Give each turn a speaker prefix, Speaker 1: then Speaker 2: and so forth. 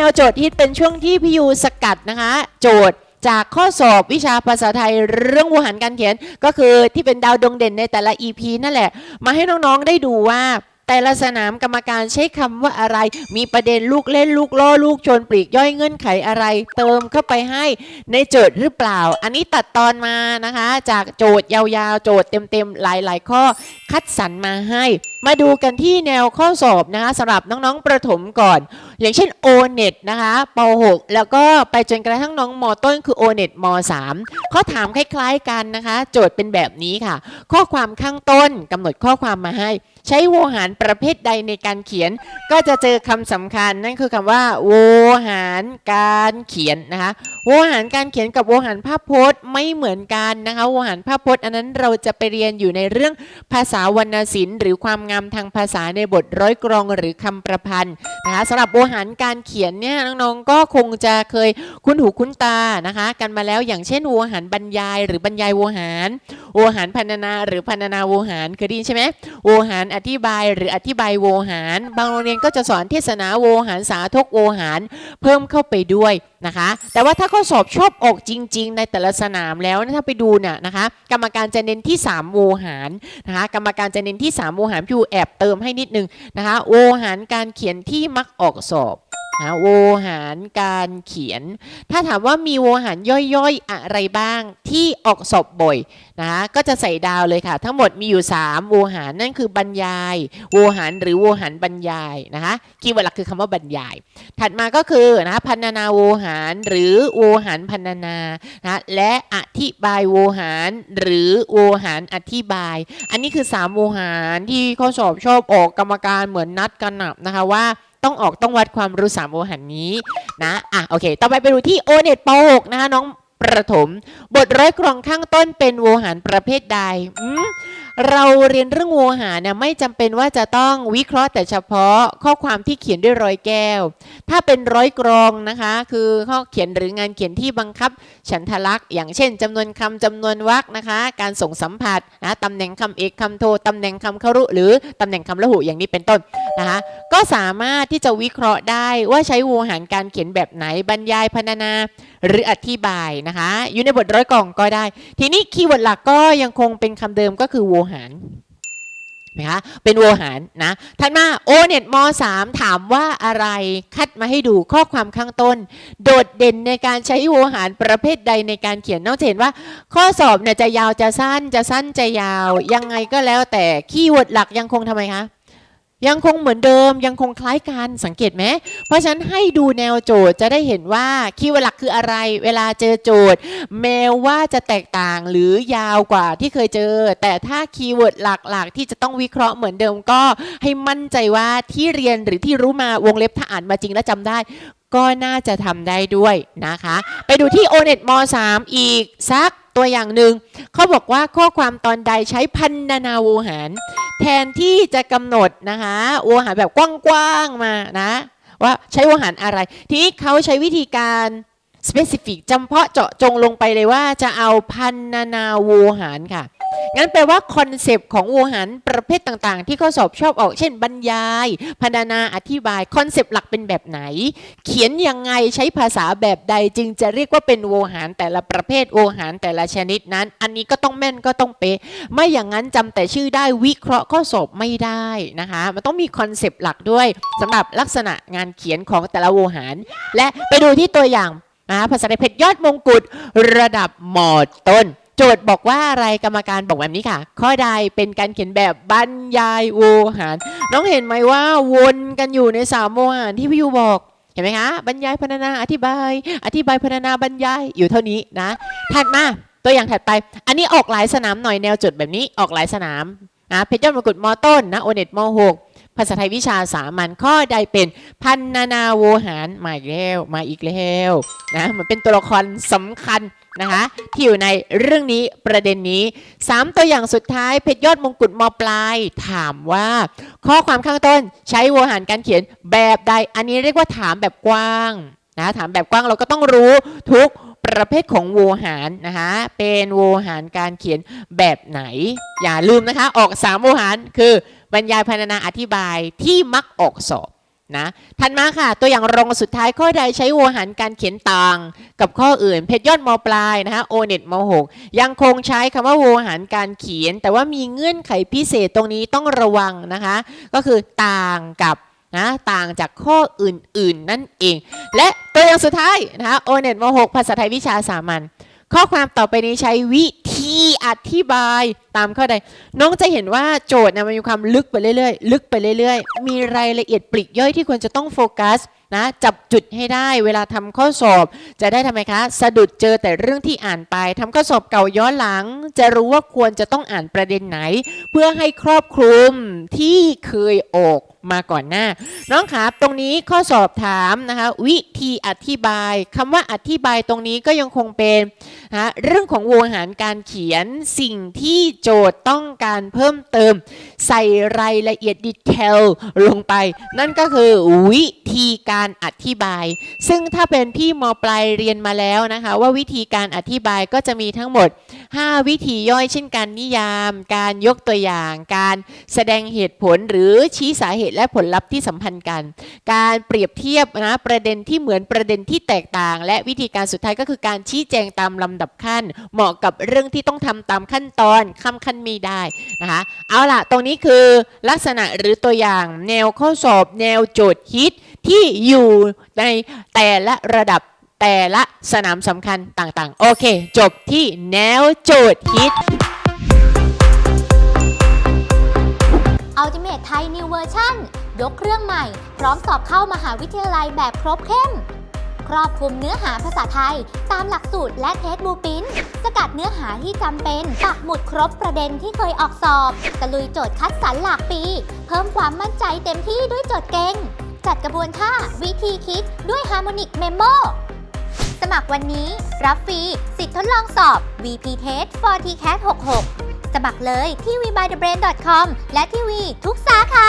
Speaker 1: แนวโจทย์ฮิตเป็นช่วงที่พี่ยูสกัดนะคะ โจทย์จากข้อสอบวิชาภาษาไทยเรื่องวูหันการเขียน ก็คือที่เป็นดาวดวงเด่นในแต่ละ EP นั่นแหละ มาให้น้องๆได้ดูว่าแต่ละสนามกรรมการใช้คำว่าอะไร มีประเด็นลูกเล่นลูกล่อลูกชนปลีกย่อยเงื่อนไขอะไร เติมเข้าไปให้ในโจทย์หรือเปล่า อันนี้ตัดตอนมานะคะ จากโจทย์ยาวๆ โจทย์เต็มๆ หลายๆ ข้อคัดสรรมาให้ มาดูกันที่แนวข้อสอบนะคะสำหรับน้องๆประถมก่อน อย่างเช่น o n e t นะคะป .6 แล้วก็ไปจนกระทั่งน้องมต้นคือ o n e t ม .3 ข้อถามคล้ายๆกันนะคะ โจทย์เป็นแบบนี้ค่ะ ข้อความข้างต้นกำหนดข้อความมาให้ ใช้โวหารประเภทใดในการเขียน ก็จะเจอคำสำคัญนั่นคือคำว่า โวหารการเขียนนะคะ โวหารการเขียนกับโวหารภาพพจน์ไม่เหมือนกันนะคะโวหารภาพพจน์ อันนั้นเราจะไปเรียนอยู่ในเรื่องภาษาวรรณศิลป์ หรือความงามทางภาษาในบทร้อยกรองหรือคำประพันธ์นะคะสำหรับโวหารการเขียนเนี่ยน้องๆก็คงจะเคยคุ้นหูคุ้นตานะคะ กันมาแล้วอย่างเช่นโวหารบรรยาย หรือบรรยายโวหารโวหารพรรณนา หรือพรรณนาโวหารเคยได้ยินใช่ไหมโวหารอธิบาย หรืออธิบายโวหาร บางโรงเรียนก็จะสอนเทศนาโวหารสาธกโวหาร เพิ่มเข้าไปด้วยนะคะ แต่ว่าถ้าข้อสอบชอบออกจริง ๆ ในแต่ละสนามแล้วถ้าไปดูเนี่ยนะคะ กรรมการจะเน้นที่ 3 โวหารนะคะ กรรมการจะเน้นที่ 3 โวหารพี่แอบเติมให้นิดนึงนะคะ โวหารการเขียนที่มักออกสอบ นะโวหารการเขียน ถ้าถามว่ามีโวหารย่อยๆ อะไรบ้างที่ออกสอบบ่อยนะคะก็จะใส่ดาวเลยค่ะ ทั้งหมดมีอยู่ 3 โวหารนั่นคือบรรยาย โวหารหรือโวหารบรรยายนะคะคีย์เวิร์ดหลักคือคำว่าบรรยาย ถัดมาก็คือนะคะพันนาโวหารหรือโวหารพันนานานะและอธิบายโวหารหรือโวหารอธิบาย อันนี้คือ 3 โวหารที่ข้อสอบชอบออกกรรมการเหมือนนัดกันนะคะว่า ต้องออกต้องวัดความรู้สามโวหารนี้นะอะโอเค ต่อไปไปดูที่โอเน็ตป .6 นะคะน้องประถม บทร้อยกรองข้างต้นเป็นโวหารประเภทใดอืม เราเรียนเรื่องโวหารนี่ยไม่จำเป็นว่าจะต้องวิเคราะห์แต่เฉพาะข้อความที่เขียนด้วยรอยแก้ว ถ้าเป็นร้อยกรองนะคะ คือข้อเขียนหรืองานเขียนที่บังคับ ฉันทลักษณ์ อย่างเช่นจำนวนคำจำนวนวรรคนะคะ การส่งสัมผัสนะตำแหน่งคำเอกคำโทตำแหน่งคำครุ หรือตำแหน่งคำละหุอย่างนี้เป็นต้นนะคะ ก็สามารถที่จะวิเคราะห์ได้ว่าใช้โวหารการเขียนแบบไหนบรรยายพรรณนาหรืออธิบายนะคะ อยู่ในบทร้อยกรองก็ได้ ทีนี้คีย์เวิร์ดหลักก็ยังคงเป็นคำเดิมก็คือโวหารนะคะเป็นโวหารนะถัดมาโอเน็ตม3ถามว่าอะไรคัดมาให้ดูข้อความข้างต้น โดดเด่นในการใช้โวหารประเภทใดในการเขียนนอกจากเห็นว่า ข้อสอบเนี่ยจะยาวจะสั้นจะสั้นจะยาว ยังไงก็แล้วแต่คีย์เวิร์ดหลักยังคงทำไมคะ ยังคงเหมือนเดิมยังคงคล้ายกันสังเกตไหมเพราะฉะนั้นให้ดูแนวโจทย์จะได้เห็นว่าคีย์เวิร์ดหลักคืออะไร เวลาเจอโจทย์ แม้ว่าจะแตกต่างหรือยาวกว่าที่เคยเจอ แต่ถ้าคีย์เวิร์ดหลักๆ ที่จะต้องวิเคราะห์เหมือนเดิมก็ให้มั่นใจว่าที่เรียนหรือที่รู้มาวงเล็บถ้าอ่านมาจริงและจำได้ ก็น่าจะทำได้ด้วยนะคะ ไปดูที่ o n e t ม3อีกสักตัวอย่างหนึ่งเขาบอกว่าข้อความตอนใดใช้พันนานาโวหาร แทนที่จะกำหนดนะคะโวหารแบบกว้างๆมานะว่าใช้โวหารอะไร ทีนี้เขาใช้วิธีการ specific จำเพาะเจาะจงลงไปเลยว่าจะเอาพันนานาโวหารค่ะ งั้นแปลว่าคอนเซปต์ของโวหารประเภทต่างๆ ที่ข้อสอบชอบออก เช่น บรรยายพรรณนาอธิบายคอนเซปต์หลักเป็นแบบไหน เขียนยังไงใช้ภาษาแบบใดจึงจะเรียกว่าเป็นโวหารแต่ละประเภทโวหารแต่ละชนิดนั้น อันนี้ก็ต้องแม่นก็ต้องเป๊ะไม่อย่างนั้นจำแต่ชื่อได้วิเคราะห์ข้อสอบไม่ได้นะคะมันต้องมีคอนเซปต์หลักด้วยสำหรับลักษณะงานเขียนของแต่ละโวหารและไปดูที่ตัวอย่างนะภาษาไทยเพชรยอดมงกุฎระดับมอต้น โจทย์บอกว่าอะไรกรรมการบอกแบบนี้ค่ะ ข้อใดเป็นการเขียนแบบบรรยายโวหาร น้องเห็นไหมว่าวนกันอยู่ในสามโวหารที่พี่ยูบอกเห็นไหมคะบรรยายพรรณนาอธิบาย อธิบายพรรณนาบรรยายอยู่เท่านี้นะ ถัดมาตัวอย่างถัดไป อันนี้ออกหลายสนามหน่อยแนวจดแบบนี้ออกหลายสนามนะเพชรยอดมกุฎมอต้นนะโอเน็ตมหกภาษาไทยวิชาสามัญข้อใดเป็นพันนานาโวหารมาอีกแล้วมาอีกแล้วนะมันเป็นตัวละครสำคัญ นะคะที่อยู่ในเรื่องนี้ประเด็นนี้สามตัวอย่างสุดท้ายเพชรยอดมงกุฎมปลาย ถามว่า ข้อความข้างต้นใช้วหารการเขียนแบบใด อันนี้เรียกว่าถามแบบกว้างนะถามแบบกว้างเราก็ต้องรู้ทุกประเภทของโวหารนะคะเป็นโวหารการเขียนแบบไหน อย่าลืมนะคะ ออก3โวหารคือบรรยายพรรณนาอธิบายที่มักออกสอบ นะถัดมาค่ะ ตัวอย่างรองสุดท้ายข้อใดใช้โวหารการเขียนต่าง กับข้ออื่น เพชรยอดมปลายนะคะโอเน็ตมหกยังคงใช้คำว่าโวหารการเขียน แต่ว่ามีเงื่อนไขพิเศษตรงนี้ต้องระวังนะคะ ก็คือต่างกับนะต่างจากข้ออื่นๆ นั่นเอง และตัวอย่างสุดท้ายนะคะโอเน็ตมหกภาษาไทยวิชาสามัญ ข้อความต่อไปนี้ใช้วิธีอธิบายตามข้อใด น้องจะเห็นว่าโจทย์นี่ยมันมีความลึกไปเรื่อยๆ ลึกไปเรื่อยๆ มีรายละเอียดปลีกย่อยที่ควรจะต้องโฟกัสนะจับจุดให้ได้เวลาทำข้อสอบ จะได้ทำไมคะ สะดุดเจอแต่เรื่องที่อ่านไปทำข้อสอบเก่าย้อนหลัง จะรู้ว่าควรจะต้องอ่านประเด็นไหน เพื่อให้ครอบคลุมที่เคยออก มาก่อนหน้า น้องครับตรงนี้ข้อสอบถามนะคะ วิธีอธิบายคำว่าอธิบายตรงนี้ก็ยังคงเป็นนะเรื่องของวงหารการเขียนสิ่งที่โจทย์ต้องการเพิ่มเติม ใส่รายละเอียดดีเทลลงไป นั่นก็คือวิธีการอธิบาย ซึ่งถ้าเป็นพี่มปลายเรียนมาแล้วนะคะ ว่าวิธีการอธิบายก็จะมีทั้งหมด 5 วิธีย่อยเช่นการนิยาม การยกตัวอย่าง การแสดงเหตุผลหรือชี้สาเหตุและผลลัพธ์ที่สัมพันธ์กัน การเปรียบเทียบนะประเด็นที่เหมือนประเด็นที่แตกต่าง และวิธีการสุดท้ายก็คือการชี้แจงตามลำดับขั้น เหมาะกับเรื่องที่ต้องทำตามขั้นตอนข้ามขั้นมีได้นะคะเอาล่ะ ตรงนี้คือลักษณะหรือตัวอย่างแนวข้อสอบ แนวโจทย์ฮิตที่อยู่ในแต่ละระดับแต่ละสนามสำคัญต่างๆ โอเค จบที่แนวโจทย์ฮิต
Speaker 2: Ultimate Thai New Version ยกเครื่องใหม่ พร้อมสอบเข้ามหาวิทยาลัยแบบครบเข้ม ครอบคลุมเนื้อหาภาษาไทย ตามหลักสูตรและเทสบูปินสกัดเนื้อหาที่จำเป็นปักหมุดครบประเด็นที่เคยออกสอบ ตะลุยโจทย์คัดสรรหลากปี เพิ่มความมั่นใจเต็มที่ด้วยโจทย์เก่ง จัดกระบวนท่าวิธีคิดด้วย Harmonic Memo สมัครวันนี้ รับฟรีสิทธิ์ทดลองสอบ VP Test for TCAT 66 สมัครเลยที่ webythebrain.com และที่วีทุกสาขา